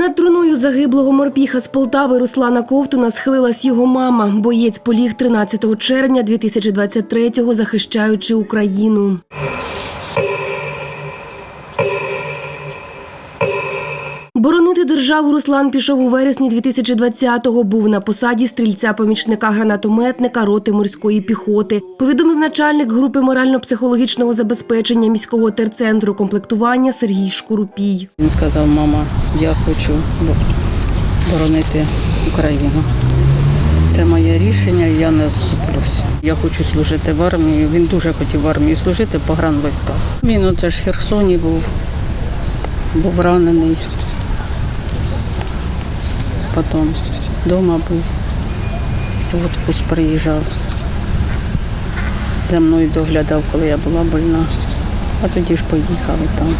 Над труною загиблого морпіха з Полтави Руслана Ковтуна схилилась його мама. Боєць поліг 13 червня 2023-го, захищаючи Україну. Боронити державу Руслан пішов у вересні 2020-го. Був на посаді стрільця-помічника гранатометника роти морської піхоти. Повідомив начальник групи морально-психологічного забезпечення міського терцентру комплектування Сергій Шкурупій. Він сказав, мама, я хочу боронити Україну. Це моє рішення, я не зуплюсь. Я хочу служити в армії. Він дуже хотів в армії служити по гранвійськах. Він оце ж Херсоні був, був ранений. Потім вдома був, в відпуск приїжджав. За мною доглядав, коли я була больна. А тоді ж поїхали там.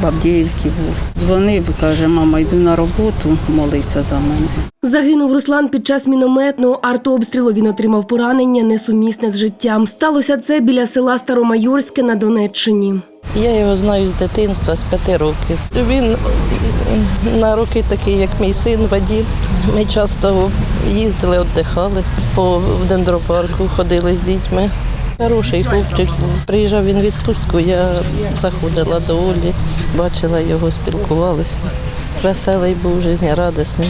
В Авдіївці був. Дзвонив, каже, мама, йду на роботу, молися за мене. Загинув Руслан під час мінометного артобстрілу. Він отримав поранення несумісне з життям. Сталося це біля села Старомайорське на Донеччині. Я його знаю з дитинства, з п'яти років. Він на роки такий, як мій син, Вадім. Ми часто їздили, віддихали по в дендропарку, ходили з дітьми. Хороший хлопчик. Приїжджав він в відпустку, я заходила до Олі, бачила його, спілкувалися. Веселий був, життєрадісний.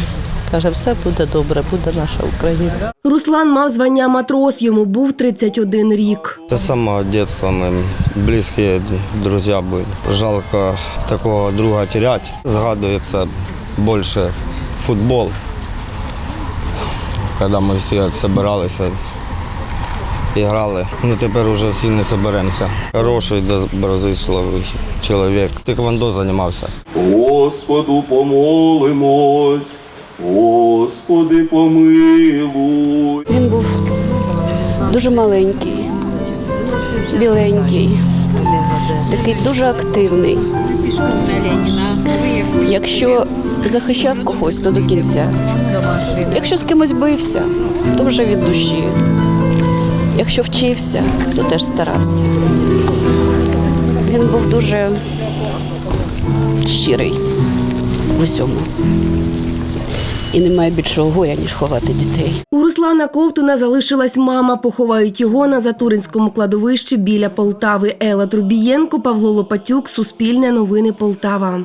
Каже, все буде добре, буде наша Україна. Руслан мав звання матрос, йому був 31 рік. С самого детства мы близкие друзья были. Жалко такого друга терять. Згадується більше футбол. Коли ми всі збиралися і грали. Ну тепер вже всі не зберемося. Хороший, доброзичливий чоловік. Тиквандо займався. Господу помолимось, Господи помилуй. Він був дуже маленький, біленький, такий дуже активний. Якщо захищав когось, то до кінця. Якщо з кимось бився, то вже від душі. Якщо вчився, то теж старався. Він був дуже щирий в усьому. І немає більшого горя, ніж ховати дітей. У Руслана Ковтуна залишилась мама. Поховають його на Затуринському кладовищі біля Полтави. Ела Трубієнко, Павло Лопатюк, Суспільне новини Полтава.